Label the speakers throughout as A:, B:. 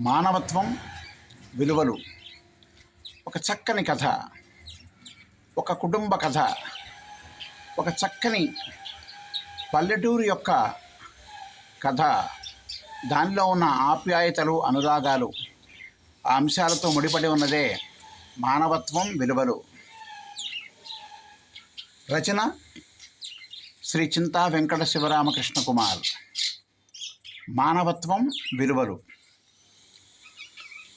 A: మానవత్వం విలువలు. ఒక చక్కని కథ ఒక కుటుంబ కథ ఒక చక్కని పల్లెటూరు యొక్క కథ దానిలో ఉన్న ఆప్యాయతలు అనురాగాలు ఆ అంశాలతో ముడిపడి ఉన్నదే మానవత్వం విలువలు. రచన శ్రీ చింతా వెంకట శివరామకృష్ణ కుమార్. మానవత్వం విలువలు.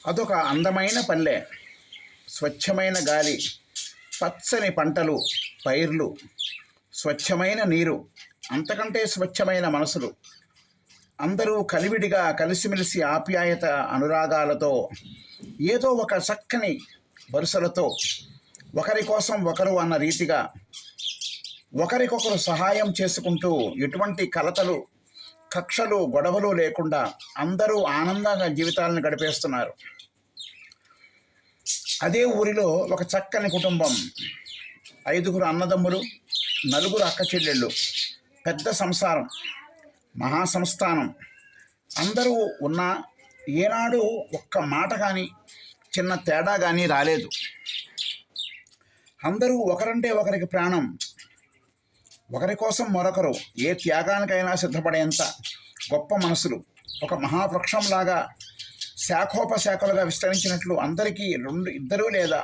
A: అదొక అందమైన పల్లె. స్వచ్ఛమైన గాలి పచ్చని పంటలు పైర్లు స్వచ్ఛమైన నీరు అంతకంటే స్వచ్ఛమైన మనసులు. అందరూ కలివిడిగా కలిసిమెలిసి ఆప్యాయత అనురాగాలతో ఏదో ఒక చక్కని వరుసలతో ఒకరి కోసం ఒకరు అన్న రీతిగా ఒకరికొకరు సహాయం చేసుకుంటూ ఎటువంటి కలతలు కక్షలు గొడవలు లేకుండా అందరూ ఆనందంగా జీవితాలను గడిపేస్తున్నారు. అదే ఊరిలో ఒక చక్కని కుటుంబం. ఐదుగురు అన్నదమ్ములు నలుగురు అక్క చెల్లెళ్ళు. పెద్ద సంసారం మహాసంస్థానం అందరూ ఉన్న ఏనాడు ఒక్క మాట కానీ చిన్న తేడా కానీ రాలేదు. అందరూ ఒకరంటే ఒకరికి ప్రాణం. ఒకరి కోసం మరొకరు ఏ త్యాగానికైనా సిద్ధపడేంత గొప్ప మనసులు ఒక మహావృక్షంలాగా శాఖోపశాఖలుగా విస్తరించినట్లు అందరికీ రెండు ఇద్దరు లేదా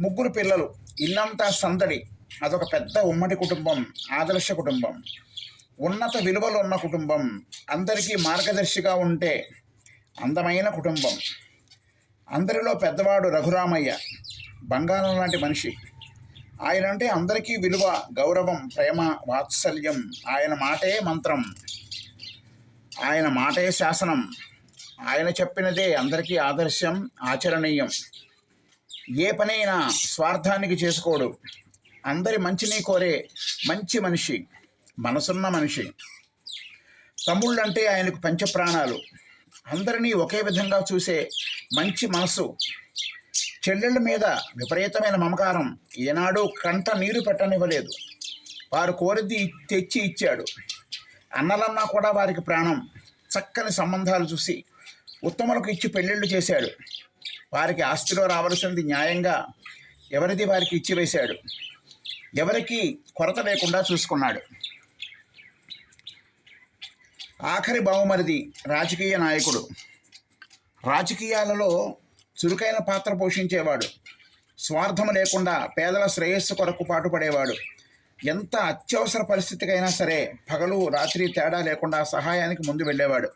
A: ముగ్గురు పిల్లలు ఇల్లంతా సందడి అదొక పెద్ద ఉమ్మడి కుటుంబం ఆదర్శ కుటుంబం. ఉన్నత విలువలు ఉన్న కుటుంబం అందరికీ మార్గదర్శిగా ఉంటే అందమైన కుటుంబం. అందరిలో పెద్దవాడు రఘురామయ్య బంగారం లాంటి మనిషి. ఆయన అంటే అందరికీ విలువ గౌరవం ప్రేమ వాత్సల్యం. ఆయన మాటే మంత్రం. ఆయన మాటే శాసనం. ఆయన చెప్పినదే అందరికీ ఆదర్శం ఆచరణీయం. ఏ పనైనా స్వార్థానికి చేసుకోడు. అందరి మంచిని కోరే మంచి మనిషి మనసున్న మనిషి. తమ్ముళ్ళంటే ఆయనకు పంచప్రాణాలు. అందరినీ ఒకే విధంగా చూసే మంచి మనసు చెల్లెళ్ళ మీద విపరీతమైన మమకారం. ఏనాడు కంట నీరు పెట్టనివ్వలేదు. వారు కోరిది తెచ్చి ఇచ్చాడు. అన్నలన్నా కూడా వారికి ప్రాణం. చక్కని సంబంధాలు చూసి ఉత్తములకు ఇచ్చి పెళ్ళిళ్ళు చేశాడు. వారికి ఆస్తిలో రావలసింది న్యాయంగా ఎవరిది వారికి ఇచ్చివేశాడు ఎవరికి కొరత లేకుండా చూసుకున్నాడు. ఆఖరి బావుమరిది రాజకీయ నాయకుడు. రాజకీయాలలో చురుకైన పాత్ర పోషించేవాడు. స్వార్థం లేకుండా పేదల శ్రేయస్సు కొరకు పాటుపడేవాడు. ఎంత అత్యవసర పరిస్థితికైనా సరే పగలు రాత్రి తేడా లేకుండా సహాయానికి ముందు వెళ్ళేవాడు.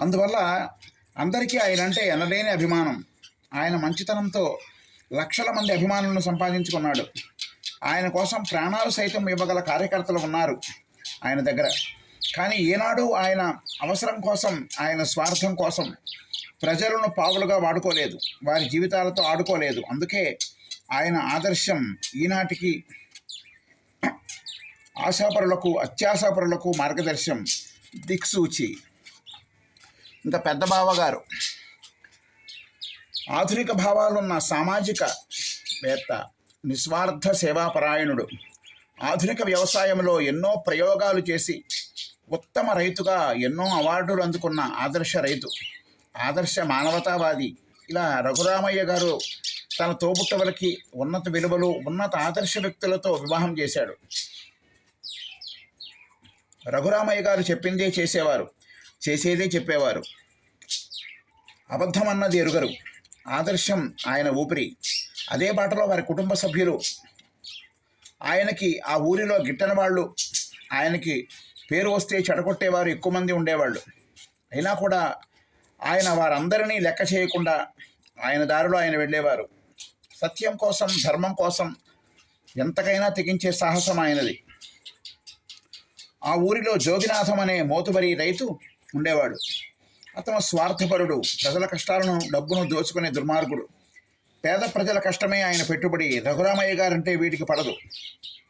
A: అందువల్ల అందరికీ ఆయన అంటే ఎనలేని అభిమానం. ఆయన మంచితనంతో లక్షల మంది అభిమానులను సంపాదించుకున్నాడు. ఆయన కోసం ప్రాణాలు సైతం ఇవ్వగల కార్యకర్తలు ఉన్నారు ఆయన దగ్గర. కానీ ఏనాడు ఆయన అవసరం కోసం ఆయన స్వార్థం కోసం ప్రజలను పావులుగా వాడుకోలేదు. వారి జీవితాలతో ఆడుకోలేదు. అందుకే ఆయన ఆదర్శం ఈనాటికి ఆశాపరులకు అత్యాశాపరులకు మార్గదర్శం దిక్సూచి. ఇంకా పెద్ద బావగారు. ఆధునిక భావాలున్న సామాజిక వేత్త నిస్వార్థ సేవాపరాయణుడు. ఆధునిక వ్యవసాయంలో ఎన్నో ప్రయోగాలు చేసి ఉత్తమ రైతుగా ఎన్నో అవార్డులు అందుకున్న ఆదర్శ రైతు ఆదర్శ మానవతావాది. ఇలా రఘురామయ్య గారు తన తోబుట్టవలకి ఉన్నత విలువలు ఉన్నత ఆదర్శ వ్యక్తులతో వివాహం చేశాడు. రఘురామయ్య గారు చెప్పిందే చేసేవారు చేసేదే చెప్పేవారు. అబద్ధం అన్నది ఎరుగరు. ఆదర్శం ఆయన ఊపిరి. అదే బాటలో వారి కుటుంబ సభ్యులు. ఆయనకి ఆ ఊరిలో గిట్టని వాళ్ళు ఆయనకి పేరు వస్తే చెడగొట్టేవారు ఎక్కువ మంది ఉండేవాళ్ళు. అయినా కూడా ఆయన వారందరినీ లెక్క చేయకుండా ఆయన దారిలో ఆయన వెళ్ళేవారు. సత్యం కోసం ధర్మం కోసం ఎంతకైనా తెగించే సాహసం ఆయనది. ఆ ఊరిలో జోగినాథం అనే మోతుబరి రైతు ఉండేవాడు. అతను స్వార్థపరుడు ప్రజల కష్టాలను డబ్బును దోచుకునే దుర్మార్గుడు. పేద ప్రజల కష్టమే ఆయన పెట్టుబడి. రఘురామయ్య గారంటే వీటికి పడదు.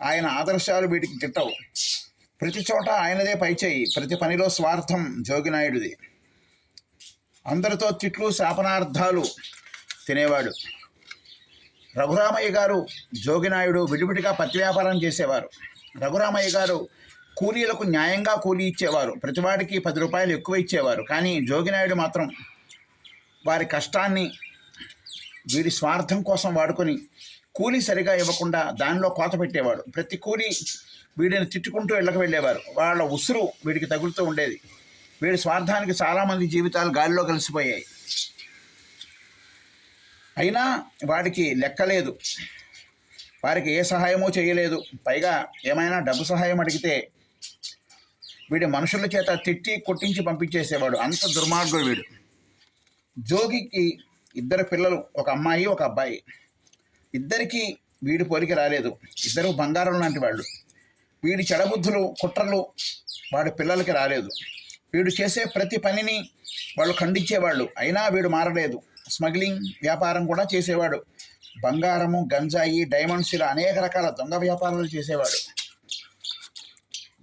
A: ఆయన ఆదర్శాలు వీటికి తిట్టవు. ప్రతి చోట ఆయనదే పైచేయి ప్రతి పనిలో స్వార్థం జోగినాయుడిది అందరితో తిట్లు శాపనార్థాలు తినేవాడు. రఘురామయ్య గారు జోగినాయుడు విడివిడిగా పత్తి వ్యాపారం చేసేవారు. రఘురామయ్య గారు కూలీలకు న్యాయంగా కూలీ ఇచ్చేవారు. ప్రతివాడికి పది రూపాయలు ఎక్కువ ఇచ్చేవారు. కానీ జోగినాయుడు మాత్రం వారి కష్టాన్ని వీరి స్వార్థం కోసం వాడుకొని కూలీ సరిగా ఇవ్వకుండా దానిలో కోత పెట్టేవాడు. ప్రతి కూలీ వీడిని తిట్టుకుంటూ ఇళ్ళకి వెళ్ళేవారు. వాళ్ళ ఉసురు వీడికి తగులుతూ ఉండేది. వీడి స్వార్థానికి చాలామంది జీవితాలు గాలిలో కలిసిపోయాయి. అయినా వాడికి లెక్కలేదు వారికి ఏ సహాయమూ చేయలేదు. పైగా ఏమైనా డబ్బు సహాయం అడిగితే వీడి మనుషుల చేత తిట్టి కొట్టించి పంపించేసేవాడు. అంత దుర్మార్గుడు వీడు. జోగికి ఇద్దరు పిల్లలు ఒక అమ్మాయి ఒక అబ్బాయి. ఇద్దరికీ వీడి పోలిక రాలేదు. ఇద్దరు బంగారం లాంటి వాళ్ళు. వీడి చెడబుద్ధులు కుట్రలు వాడి పిల్లలకి రాలేదు. వీడు చేసే ప్రతి పనిని వాళ్ళు ఖండించేవాళ్ళు. అయినా వీడు మారలేదు. స్మగ్లింగ్ వ్యాపారం కూడా చేసేవాడు. బంగారము గంజాయి డైమండ్స్ ఇలా అనేక రకాల దొంగ వ్యాపారాలు చేసేవాడు.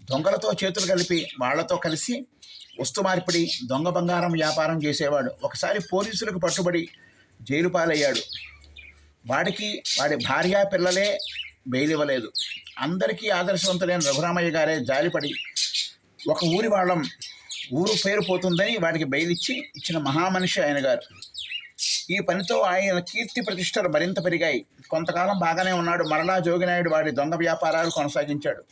A: దొంగలతో చేతులు కలిపి వాళ్ళతో కలిసి వస్తు మార్పిడి దొంగ బంగారం వ్యాపారం చేసేవాడు. ఒకసారి పోలీసులకు పట్టుబడి జైలు పాలయ్యాడు. వాడికి వాడి భార్య పిల్లలే బెయిల్ ఇవ్వలేదు. అందరికీ ఆదర్శవంతులైన రఘురామయ్య గారే జాలిపడి ఒక ఊరి వాళ్ళం ఊరు పేరు పోతుందని వాడికి బెయిల్ ఇచ్చి ఇచ్చిన మహామనిషి ఆయన గారు. ఈ పనితో ఆయన కీర్తి ప్రతిష్టలు మరింత పెరిగాయి. కొంతకాలం బాగానే ఉన్నాడు. మరలా జోగినాయుడు వాడి దొంగ వ్యాపారాలు కొనసాగించాడు.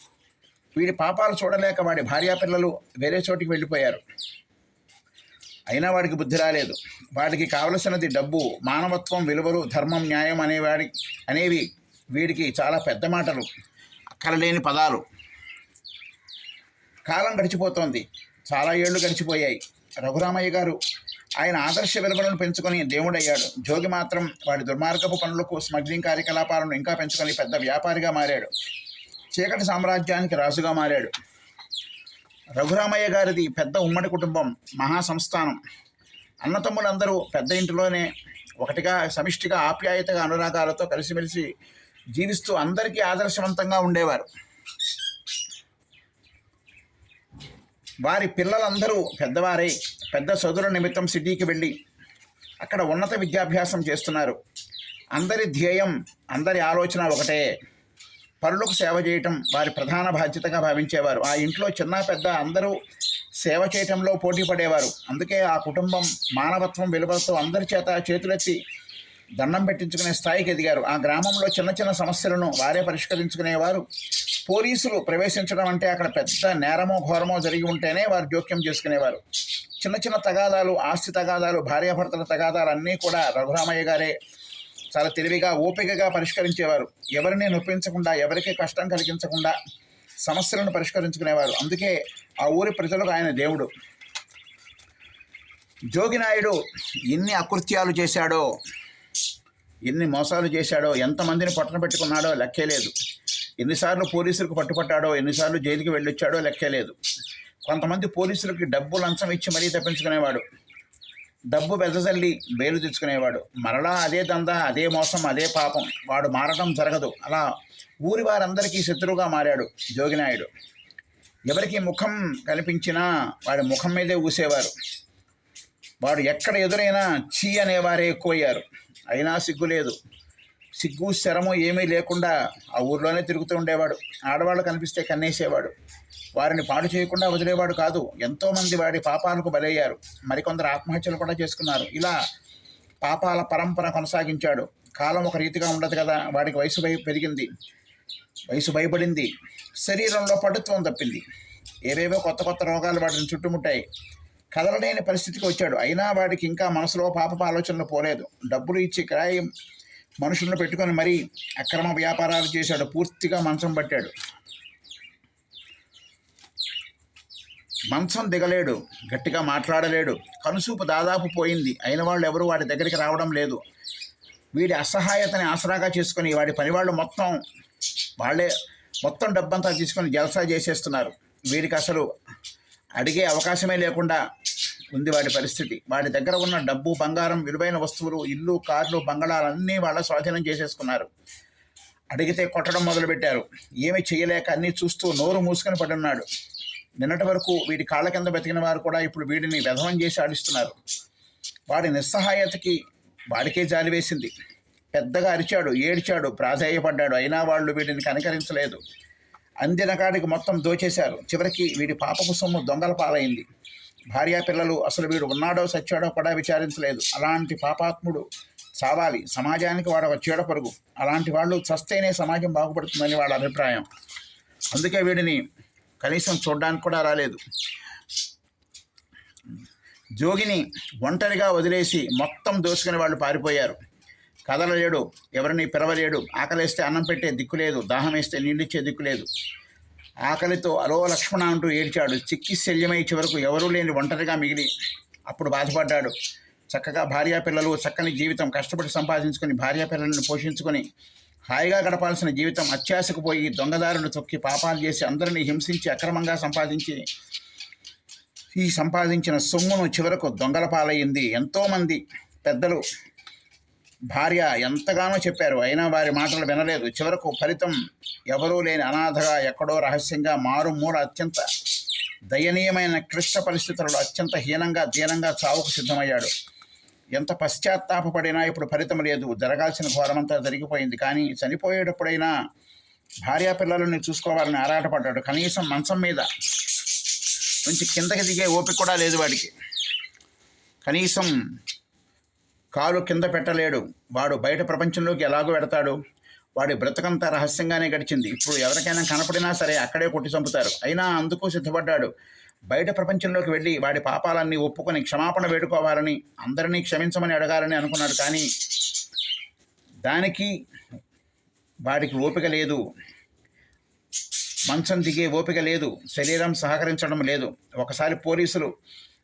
A: వీడి పాపాలు చూడలేక వాడి భార్యాపిల్లలు వేరే చోటికి వెళ్ళిపోయారు. అయినా వాడికి బుద్ధి రాలేదు. వాడికి కావలసినది డబ్బు మానవత్వం విలువలు ధర్మం న్యాయం అనేవాడి అనేవి వీడికి చాలా పెద్ద మాటలు. అక్కరలేని పదాలు. కాలం గడిచిపోతోంది. చాలా ఏళ్ళు గడిచిపోయాయి. రఘురామయ్య గారు ఆయన ఆదర్శ విలువలను పెంచుకొని దేవుడయ్యాడు. జోగి మాత్రం వాడి దుర్మార్గపు పనులకు స్మగ్లింగ్ కార్యకలాపాలను ఇంకా పెంచుకొని పెద్ద వ్యాపారిగా మారాడు. చీకటి సామ్రాజ్యానికి రాజుగా మారాడు. రఘురామయ్య గారిది పెద్ద ఉమ్మడి కుటుంబం మహాసంస్థానం. అన్నతమ్ములందరూ పెద్ద ఇంటిలోనే ఒకటిగా సమిష్టిగా ఆప్యాయతగా అనురాగాలతో కలిసిమెలిసి జీవిస్తూ అందరికీ ఆదర్శవంతంగా ఉండేవారు. వారి పిల్లలందరూ పెద్దవారై పెద్ద చదువుల నిమిత్తం సిటీకి వెళ్ళి అక్కడ ఉన్నత విద్యాభ్యాసం చేస్తున్నారు. అందరి ధ్యేయం అందరి ఆలోచన ఒకటే. పరులకు సేవ చేయటం వారి ప్రధాన బాధ్యతగా భావించేవారు. ఆ ఇంట్లో చిన్న పెద్ద అందరూ సేవ చేయటంలో పోటీ పడేవారు. అందుకే ఆ కుటుంబం మానవత్వం విలువలతో అందరి చేత చేతులెత్తి దండం పెట్టించుకునే స్థాయికి ఎదిగారు. ఆ గ్రామంలో చిన్న చిన్న సమస్యలను వారే పరిష్కరించుకునేవారు. పోలీసులు ప్రవేశించడం అంటే అక్కడ పెద్ద నేరమో ఘోరమో జరిగి ఉంటేనే వారు జోక్యం చేసుకునేవారు. చిన్న చిన్న తగాదాలు ఆస్తి తగాదాలు భార్యాభర్తల తగాదాలు అన్నీ కూడా రఘురామయ్య గారే చాలా తెలివిగా ఓపికగా పరిష్కరించేవారు. ఎవరిని నొప్పించకుండా ఎవరికి కష్టం కలిగించకుండా సమస్యలను పరిష్కరించుకునేవారు. అందుకే ఆ ఊరి ప్రజలకు ఆయన దేవుడు. జోగినాయుడు ఎన్ని అకృత్యాలు చేశాడో ఎన్ని మోసాలు చేశాడో ఎంతమందిని పట్టణ పెట్టుకున్నాడో లెక్కే లేదు. ఎన్నిసార్లు పోలీసులకు పట్టుపట్టాడో ఎన్నిసార్లు జైలుకి వెళ్ళొచ్చాడో లెక్కే లేదు. కొంతమంది పోలీసులకి డబ్బు లంచం ఇచ్చి మరీ తప్పించుకునేవాడు. డబ్బు వెదజల్లి వేలు తెచ్చుకునేవాడు. మరలా అదే దందా అదే మోసం అదే పాపం. వాడు మారడం జరగదు. అలా ఊరి వారందరికీ శత్రువుగా మారాడు జోగినాయుడు ఎవరికి ముఖం కనిపించినా వాడి ముఖం మీదే ఊసేవారు. వాడు ఎక్కడ ఎదురైనా చీ అనేవారే ఎక్కువయ్యారు. అయినా సిగ్గు లేదు. సిగ్గు శరము ఏమీ లేకుండా ఆ ఊర్లోనే తిరుగుతూ ఉండేవాడు. ఆడవాళ్ళు కనిపిస్తే కన్నేసేవాడు. వారిని పాడు చేయకుండా వదిలేవాడు కాదు. ఎంతోమంది వాడి పాపాలకు బలయ్యారు. మరికొందరు ఆత్మహత్యలు కూడా చేసుకున్నారు. ఇలా పాపాల పరంపర కొనసాగించాడు. కాలం ఒక రీతిగా ఉండదు కదా. వాడికి వయసు భయ పెరిగింది. వయసు భయపడింది. శరీరంలో పటుత్వం తప్పింది. ఏవేవో కొత్త కొత్త రోగాలు వాటిని చుట్టుముట్టాయి. కదలలేని పరిస్థితికి వచ్చాడు. అయినా వాడికి ఇంకా మనసులో పాప ఆలోచనలు పోలేదు. డబ్బులు ఇచ్చి కిరాయి మనుషులను పెట్టుకొని మరీ అక్రమ వ్యాపారాలు చేశాడు. పూర్తిగా మంచం పట్టాడు. మంచం దిగలేడు గట్టిగా మాట్లాడలేడు. కనుసూపు దాదాపు పోయింది. అయిన వాళ్ళు ఎవరు వాడి దగ్గరికి రావడం లేదు. వీడి అసహాయతని ఆసరాగా చేసుకొని వాడి పనివాళ్ళు మొత్తం వాళ్ళే మొత్తం డబ్బంతా తీసుకొని జలసా చేసేస్తున్నారు. వీడికి అసలు అడిగే అవకాశమే లేకుండా ఉంది వాడి పరిస్థితి. వాడి దగ్గర ఉన్న డబ్బు బంగారం విలువైన వస్తువులు ఇల్లు కార్లు బంగళాలన్నీ వాళ్ళ స్వాధీనం చేసేసుకున్నారు. అడిగితే కొట్టడం మొదలుపెట్టారు. ఏమి చేయలేక అన్నీ చూస్తూ నోరు మూసుకొని పడున్నాడు. నిన్నటి వరకు వీడి కాళ్ళ కింద బతికిన వారు కూడా ఇప్పుడు వీడిని వ్యధవం చేసి ఆడిస్తున్నారు. వాడి నిస్సహాయతకి వాడికే జాలి వేసింది. పెద్దగా అరిచాడు ఏడ్చాడు ప్రాధేయపడ్డాడు. అయినా వాళ్ళు వీడిని కనికరించలేదు. అందిన కాడికి మొత్తం దోచేశారు. చివరికి వీడి పాపపు సొమ్ము దొంగల పాలైంది. భార్యా పిల్లలు అసలు వీడు ఉన్నాడో సచ్చాడో కూడా విచారించలేదు. అలాంటి పాపాత్ముడు చావాలి. సమాజానికి వాడు ఒక చీడ పరుగు. అలాంటి వాళ్ళు చస్తేనే సమాజం బాగుపడుతుందని వాళ్ళ అభిప్రాయం. అందుకే వీడిని కనీసం చూడడానికి కూడా రాలేదు. జోగిని ఒంటరిగా వదిలేసి మొత్తం దోసుకుని వాళ్ళు పారిపోయారు. కదలలేడు ఎవరిని పిలవలేడు ఆకలేస్తే అన్నం పెట్టే దిక్కు లేదు దాహం వేస్తే నీళ్ళిచ్చే దిక్కు లేదు. ఆకలితో అలో లక్ష్మణ అంటూ ఏడ్చాడు. చిక్కి శల్యమై చివరకు ఎవరూ లేని ఒంటరిగా మిగిలి అప్పుడు బాధపడ్డాడు. చక్కగా భార్యా పిల్లలు చక్కని జీవితం కష్టపడి సంపాదించుకొని భార్యా పిల్లలను పోషించుకొని హాయిగా గడపాల్సిన జీవితం అత్యాశకు పోయి దొంగదారులు తొక్కి పాపాలు చేసి అందరినీ హింసించి అక్రమంగా సంపాదించి ఈ సంపాదించిన సొమ్మును చివరకు దొంగల పాలయ్యింది ఎంతోమంది పెద్దలు. భార్య ఎంతగానో చెప్పారు అయినా వారి మాటలు వినలేదు. చివరకు ఫలితం ఎవరూ లేని అనాథగా ఎక్కడో రహస్యంగా మారుమూల అత్యంత దయనీయమైన క్లిష్ట పరిస్థితులలో అత్యంత హీనంగా దీనంగా చావుకు సిద్ధమయ్యాడు. ఎంత పశ్చాత్తాపడినా ఇప్పుడు ఫలితం లేదు. జరగాల్సిన ఘోరమంతా జరిగిపోయింది. కానీ చనిపోయేటప్పుడైనా భార్యా పిల్లలని చూసుకోవాలని ఆరాటపడ్డాడు. కనీసం మంచం మీద నుంచి కిందకి దిగే ఓపిక కూడా లేదు వాడికి. కనీసం కాలు కింద పెట్టలేడు. వాడు బయట ప్రపంచంలోకి ఎలాగో పెడతాడు వాడి బ్రతకంతా రహస్యంగానే గడిచింది. ఇప్పుడు ఎవరికైనా కనపడినా సరే అక్కడే కొట్టి చంపుతారు. అయినా అందుకు సిద్ధపడ్డాడు. బయట ప్రపంచంలోకి వెళ్ళి వాడి పాపాలన్నీ ఒప్పుకొని క్షమాపణ వేడుకోవాలని అందరినీ క్షమించమని అడగాలని అనుకున్నాడు. కానీ దానికి వాడికి ఓపిక లేదు. మంచం దిగే ఓపిక లేదు. శరీరం సహకరించడం లేదు. ఒకసారి పోలీసులు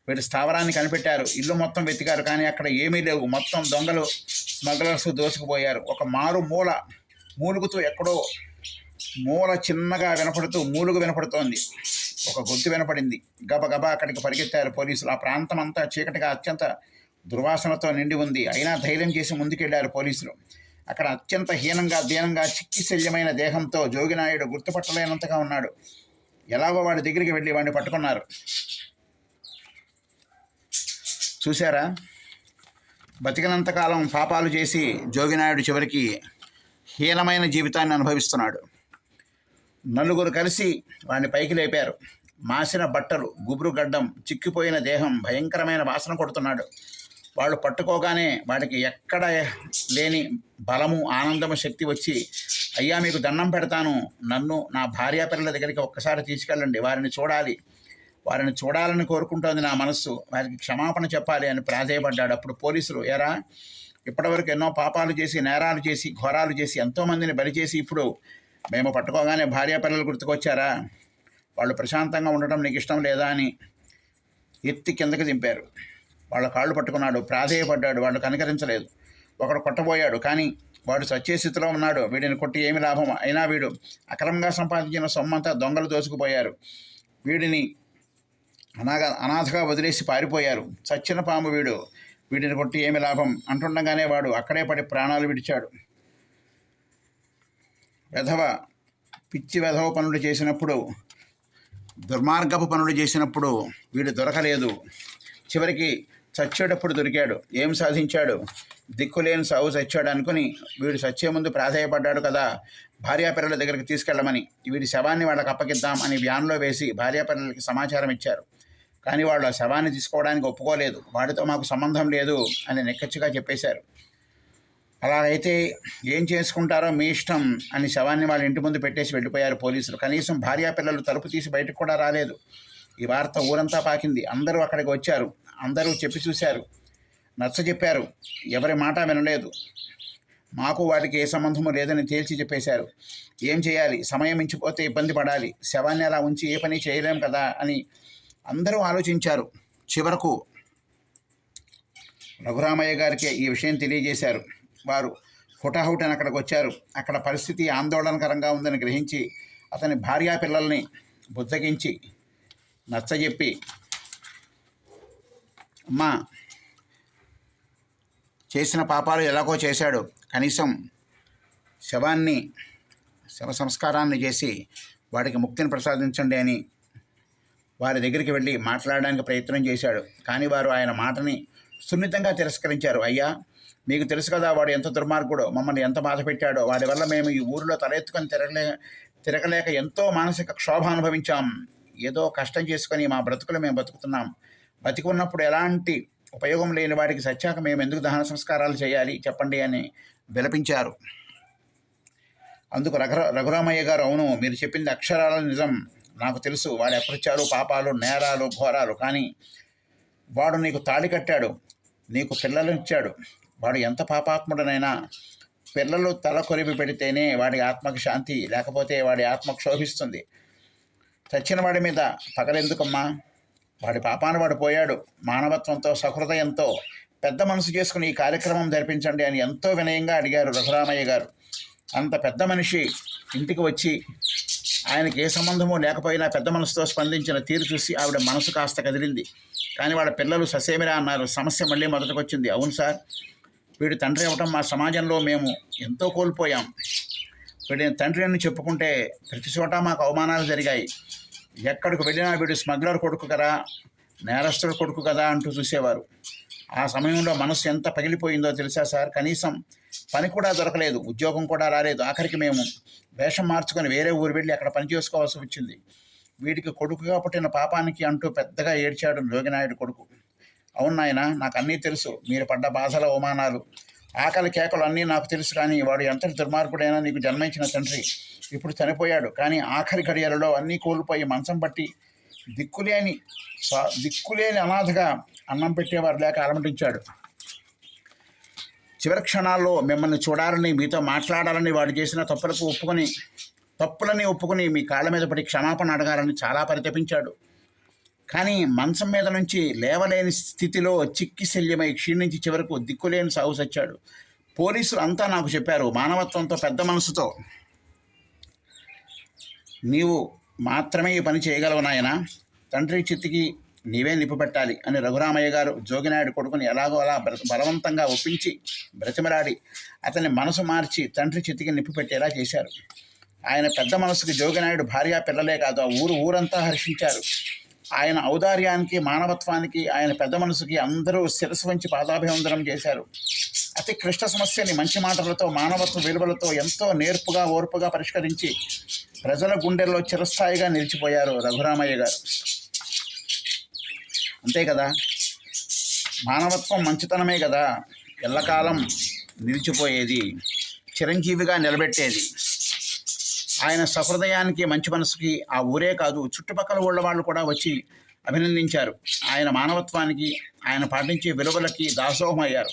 A: వీడి స్థావరాన్ని కనిపెట్టారు. ఇల్లు మొత్తం వెతికారు కానీ అక్కడ ఏమీ లేవు. మొత్తం దొంగలు స్మగ్లర్స్ దోసుకుపోయారు. ఒక మారు మూల మూలుగుతూ ఎక్కడో మూల చిన్నగా వినపడుతూ మూలుగు వినపడుతోంది. ఒక గొంతు వినపడింది. గబగబా అక్కడికి పరిగెత్తారు పోలీసులు. ఆ ప్రాంతం అంతా చీకటిగా అత్యంత దుర్వాసనతో నిండి ఉంది. అయినా ధైర్యం చేసి ముందుకెళ్ళారు పోలీసులు. అక్కడ అత్యంత హీనంగా దీనంగా చిక్కిశల్యమైన దేహంతో జోగినాయుడు గుర్తుపట్టలేనంతగా ఉన్నాడు. ఎలాగో వాడి దగ్గరికి వెళ్ళి వాడిని పట్టుకున్నారు. చూసారా బతికినంతకాలం పాపాలు చేసి జోగినాయుడు చివరికి హీనమైన జీవితాన్ని అనుభవిస్తున్నాడు. నలుగురు కలిసి వాడిని పైకి లేపారు. మాసిన బట్టలు గుబురు గడ్డం చిక్కిపోయిన దేహం భయంకరమైన వాసన కొడుతున్నాడు. వాళ్ళు పట్టుకోగానే వాడికి ఎక్కడ లేని బలము ఆనందము శక్తి వచ్చి అయ్యా మీకు దండం పెడతాను. నన్ను నా భార్యా పిల్లల దగ్గరికి ఒక్కసారి తీసుకెళ్ళండి. వారిని చూడాలి. వారిని చూడాలని కోరుకుంటోంది నా మనస్సు. వారికి క్షమాపణ చెప్పాలి అని ప్రాధేయపడ్డాడు. అప్పుడు పోలీసులు ఎరా ఇప్పటివరకు ఎన్నో పాపాలు చేసి నేరాలు చేసి ఘోరాలు చేసి ఎంతోమందిని బలి చేసి ఇప్పుడు మేము పట్టుకోగానే భార్యా పిల్లలు గుర్తుకొచ్చారా? వాళ్ళు ప్రశాంతంగా ఉండటం నీకు ఇష్టం లేదా అని ఎత్తి కిందకి దింపారు. వాళ్ళ కాళ్ళు పట్టుకున్నాడు ప్రాధేయపడ్డాడు వాళ్ళు కనికరించలేదు. ఒకడు కొట్టబోయాడు కానీ వాడు సచ్చే స్థితిలో ఉన్నాడు. వీడిని కొట్టి ఏమి లాభం? అయినా వీడు అక్రమంగా సంపాదించిన సొమ్మంతా దొంగలు దోసుకుపోయారు. వీడిని అనాగ అనాథగా వదిలేసి పారిపోయారు. చచ్చిన పాము వీడు. వీడిని కొట్టి ఏమి లాభం? అంటుండగానే వాడు అక్కడే పడి ప్రాణాలు విడిచాడు. వెధవ పిచ్చి వెధవ పనులు చేసినప్పుడు దుర్మార్గపు పనులు చేసినప్పుడు వీడు దొరకలేదు. చివరికి చచ్చేటప్పుడు దొరికాడు. ఏం సాధించాడు? దిక్కులేని సాగు చచ్చాడు అనుకుని వీడు చచ్చే ముందు ప్రాధాయపడ్డాడు కదా. భార్యాపిల్లల దగ్గరికి తీసుకెళ్ళమని. వీడి శవాన్ని వాళ్ళకి అప్పగిద్దాం అని వ్యాన్లో వేసి భార్యాపిల్లలకి సమాచారం ఇచ్చారు. కానీ వాళ్ళు ఆ శవాన్ని తీసుకోవడానికి ఒప్పుకోలేదు. వాడితో మాకు సంబంధం లేదు అని నిక్కచ్చిగా చెప్పేశారు. అలాగైతే ఏం చేసుకుంటారో మీ ఇష్టం అని శవాన్ని వాళ్ళ ఇంటి ముందు పెట్టేసి వెళ్ళిపోయారు పోలీసులు. కనీసం భార్యా పిల్లలు తలుపు తీసి బయటకు కూడా రాలేదు. ఈ వార్త ఊరంతా పాకింది. అందరూ అక్కడికి వచ్చారు. అందరూ చెప్పి చూశారు. నచ్చ చెప్పారు. ఎవరి మాట వినలేదు. మాకు వాటికి ఏ సంబంధము లేదని తేల్చి చెప్పేశారు. ఏం చేయాలి? సమయం మించిపోతే ఇబ్బంది పడాలి. శవాన్ని అలా ఉంచి ఏ పని చేయలేం కదా అని అందరూ ఆలోచించారు. చివరకు రఘురామయ్య గారికి ఈ విషయం తెలియజేశారు. వారు హుటాహుటిని అక్కడికి వచ్చారు. అక్కడ పరిస్థితి ఆందోళనకరంగా ఉందని గ్రహించి అతని భార్యా పిల్లల్ని బుజ్జగించి నచ్చజెప్పి అమ్మా చేసిన పాపాలు ఎలాగో చేశాడు. కనీసం శవాన్ని శవ సంస్కారాన్ని చేసి వాడికి ముక్తిని ప్రసాదించండి అని వారి దగ్గరికి వెళ్ళి మాట్లాడడానికి ప్రయత్నం చేశాడు. కానీ వారు ఆయన మాటని సున్నితంగా తిరస్కరించారు. అయ్యా మీకు తెలుసు కదా వాడు ఎంత దుర్మార్గుడో మమ్మల్ని ఎంత బాధ పెట్టాడో వాడి వల్ల మేము ఈ ఊరిలో తలెత్తుకొని తిరగలే తిరగలేక ఎంతో మానసిక క్షోభ అనుభవించాం. ఏదో కష్టం చేసుకొని మా బ్రతుకులు మేము బతుకుతున్నాం. బతికి ఉన్నప్పుడు ఎలాంటి ఉపయోగం లేని వాడికి సత్యాక మేము ఎందుకు దహన సంస్కారాలు చేయాలి చెప్పండి అని విలపించారు. అందుకు రఘు రఘురామయ్య గారు అవును మీరు చెప్పింది అక్షరాల నిజం. నాకు తెలుసు వాడి అకృత్యాలు పాపాలు నేరాలు ఘోరాలు కానీ వాడు నీకు తాళి కట్టాడు నీకు పిల్లలు ఇచ్చాడు. వాడు ఎంత పాపాత్ముడనైనా పిల్లలు తల కొరిపి పెడితేనే వాడి ఆత్మకు శాంతి లేకపోతే వాడి ఆత్మ క్షోభిస్తుంది. చచ్చిన వాడి మీద పగలెందుకమ్మా? వాడి పాపాన వాడు పోయాడు. మానవత్వంతో సహృదయంతో పెద్ద మనసు చేసుకుని ఈ కార్యక్రమం జరిపించండి అని ఎంతో వినయంగా అడిగారు రఘురామయ్య గారు. అంత పెద్ద మనిషి ఇంటికి వచ్చి ఆయనకి ఏ సంబంధము లేకపోయినా పెద్ద మనసుతో స్పందించిన తీరు చూసి ఆవిడ మనసు కాస్త కదిలింది. కానీ వాళ్ళ పిల్లలు ససేమిరా అన్నారు. సమస్య మళ్ళీ మొదటికొచ్చింది. అవును సార్ వీడు తండ్రి అవ్వటం మా సమాజంలో మేము ఎంతో కోల్పోయాం. వీడి తండ్రి అని చెప్పుకుంటే ప్రతి చోట మాకు అవమానాలు జరిగాయి. ఎక్కడికి వెళ్ళినా వీడు స్మగ్లర్ కొడుకు కదా నేరస్తుడు కొడుకు కదా అంటూ చూసేవారు. ఆ సమయంలో మనసు ఎంత పగిలిపోయిందో తెలుసా సార్? కనీసం పని కూడా దొరకలేదు ఉద్యోగం కూడా రాలేదు. ఆఖరికి మేము వేషం మార్చుకొని వేరే ఊరు వెళ్ళి అక్కడ పని చేసుకోవాల్సి వచ్చింది. వీడికి కొడుకుగా పుట్టిన పాపానికి అంటూ పెద్దగా ఏడ్చాడు జోగినాయుడు కొడుకు. అవును నాయన నాకు అన్నీ తెలుసు. మీరు పడ్డ బాధల అవమానాలు. ఆకలి కేకలు అన్నీ నాకు తెలుసు కానీ వాడు ఎంత దుర్మార్గుడైనా నీకు జన్మించిన తండ్రి. ఇప్పుడు చనిపోయాడు కానీ ఆఖరి గడియలలో అన్నీ కోల్పోయి మంచం పట్టి దిక్కులేని దిక్కులేని అనాథగా అన్నం పెట్టేవారు లేక అలమటించాడు. చివరి క్షణాల్లో మిమ్మల్ని చూడాలని మీతో మాట్లాడాలని వాడు చేసిన తప్పులకు ఒప్పుకొని తప్పులని ఒప్పుకొని మీ కాళ్ళ మీద పడి క్షమాపణ అడగాలని చాలా పరితపించాడు. కానీ మంచం మీద నుంచి లేవలేని స్థితిలో చిక్కి శల్యమై క్షీణించి చివరకు దిక్కులేని సాగు సచ్చాడు. పోలీసులు అంతా నాకు చెప్పారు మానవత్వంతో పెద్ద మనసుతో. నీవు మాత్రమే ఈ పని చేయగలవు నాయన. తండ్రి చిత్తికి నీవే నిప్పుపెట్టాలి అని రఘురామయ్య గారు జోగినాయుడు కొడుకుని ఎలాగో అలా బ్ర- బలవంతంగా ఒప్పించి బ్రతిమరాడి అతని మనసు మార్చి తండ్రి చిత్తికి నిప్పుపెట్టేలా చేశారు. ఆయన పెద్ద మనసుకి జోగినాయుడు భార్య పిల్లలే కాదు ఆ ఊరు ఊరంతా హర్షించారు. ఆయన ఔదార్యానికి మానవత్వానికి ఆయన పెద్ద మనసుకి అందరూ శిరస్సు వంచి పాదాభివందనం చేశారు. అతి క్లిష్ట సమస్యని మంచి మాటలతో మానవత్వ విలువలతో ఎంతో నేర్పుగా ఓర్పుగా పరిష్కరించి ప్రజల గుండెల్లో చిరస్థాయిగా నిలిచిపోయారు రఘురామయ్య గారు. అంతే కదా? మానవత్వం మంచితనమే కదా? ఎల్లకాలం నిలిచిపోయేది చిరంజీవిగా నిలబెట్టేది. ఆయన సహృదయానికి మంచి మనసుకి ఆ ఊరే కాదు చుట్టుపక్కల ఊళ్ళ వాళ్ళు కూడా వచ్చి అభినందించారు. ఆయన మానవత్వానికి ఆయన పాటించే విలువలకి దాసోహం అయ్యారు.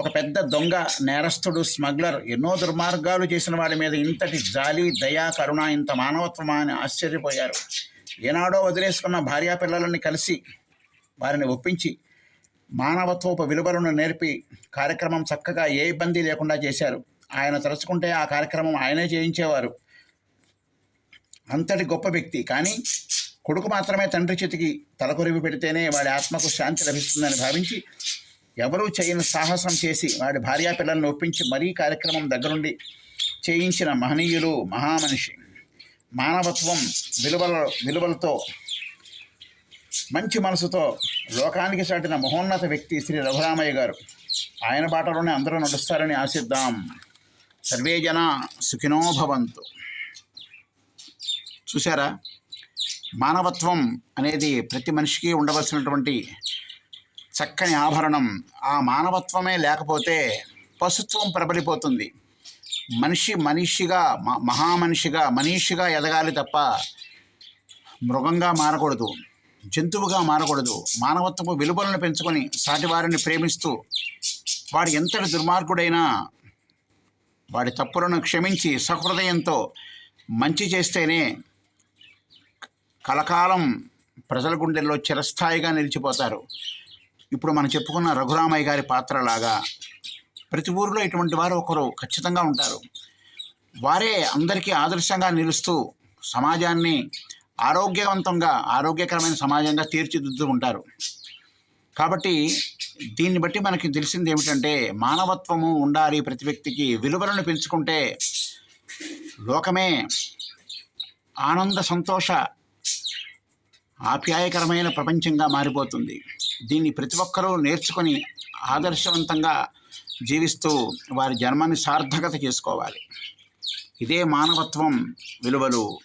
A: ఒక పెద్ద దొంగ నేరస్తుడు స్మగ్లర్ ఎన్నో దుర్మార్గాలు చేసిన వాడి మీద ఇంతటి జాలి దయా కరుణ ఇంత మానవత్వమా అని ఆశ్చర్యపోయారు. ఏనాడో వదిలేసుకున్న భార్యా పిల్లలని కలిసి వారిని ఒప్పించి మానవత్వపు విలువలను నేర్పి కార్యక్రమం చక్కగా ఏ ఇబ్బంది లేకుండా చేశారు. ఆయన తలుచుకుంటే ఆ కార్యక్రమం ఆయనే చేయించేవారు. అంతటి గొప్ప వ్యక్తి. కానీ కొడుకు మాత్రమే తండ్రి చేతికి తలకొరివి పెడితేనే వాడి ఆత్మకు శాంతి లభిస్తుందని భావించి ఎవరూ చేయని సాహసం చేసి వాడి భార్యా పిల్లల్ని ఒప్పించి మరీ కార్యక్రమం దగ్గరుండి చేయించిన మహనీయులు మహామనిషి. మానవత్వం విలువల విలువలతో మంచి మనసుతో లోకానికి చాటిన మహోన్నత వ్యక్తి శ్రీ రఘురామయ్య గారు. ఆయన బాటలోనే అందరూ నడుస్తారని ఆశిద్దాం. సర్వే జన సుఖినో భవంతు. చూసారా మానవత్వం అనేది ప్రతి మనిషికి ఉండవలసినటువంటి చక్కని ఆభరణం. ఆ మానవత్వమే లేకపోతే పశుత్వం ప్రబలిపోతుంది. మనిషి మనిషిగా మ- మహామనిషిగా మనీషిగా ఎదగాలి తప్ప మృగంగా మారకూడదు జంతువుగా మారకూడదు. మానవత్వపు విలువలను పెంచుకొని సాటివారిని ప్రేమిస్తూ వాడు ఎంతటి దుర్మార్గుడైనా వాడి తప్పులను క్షమించి సహృదయంతో మంచి చేస్తేనే కలకాలం ప్రజల గుండెల్లో చిరస్థాయిగా నిలిచిపోతారు. ఇప్పుడు మనం చెప్పుకున్న రఘురామయ్య గారి పాత్రలాగా ప్రతి ఊరిలో ఇటువంటి వారు ఒకరు ఖచ్చితంగా ఉంటారు. వారే అందరికీ ఆదర్శంగా నిలుస్తూ సమాజాన్ని ఆరోగ్యవంతంగా ఆరోగ్యకరమైన సమాజంగా తీర్చిదిద్దుకుంటారు కాబట్టి దీన్ని బట్టి మనకి తెలిసింది ఏమిటంటే మానవత్వము ఉండాలి ప్రతి వ్యక్తికి. విలువలను పెంచుకుంటే లోకమే ఆనంద సంతోష ఆప్యాయకరమైన ప్రపంచంగా మారిపోతుంది. దీన్ని ప్రతి ఒక్కరూ నేర్చుకొని ఆదర్శవంతంగా జీవిస్తూ వారి జన్మాన్ని సార్థకత చేసుకోవాలి. ఇదే మానవత్వం విలువలు.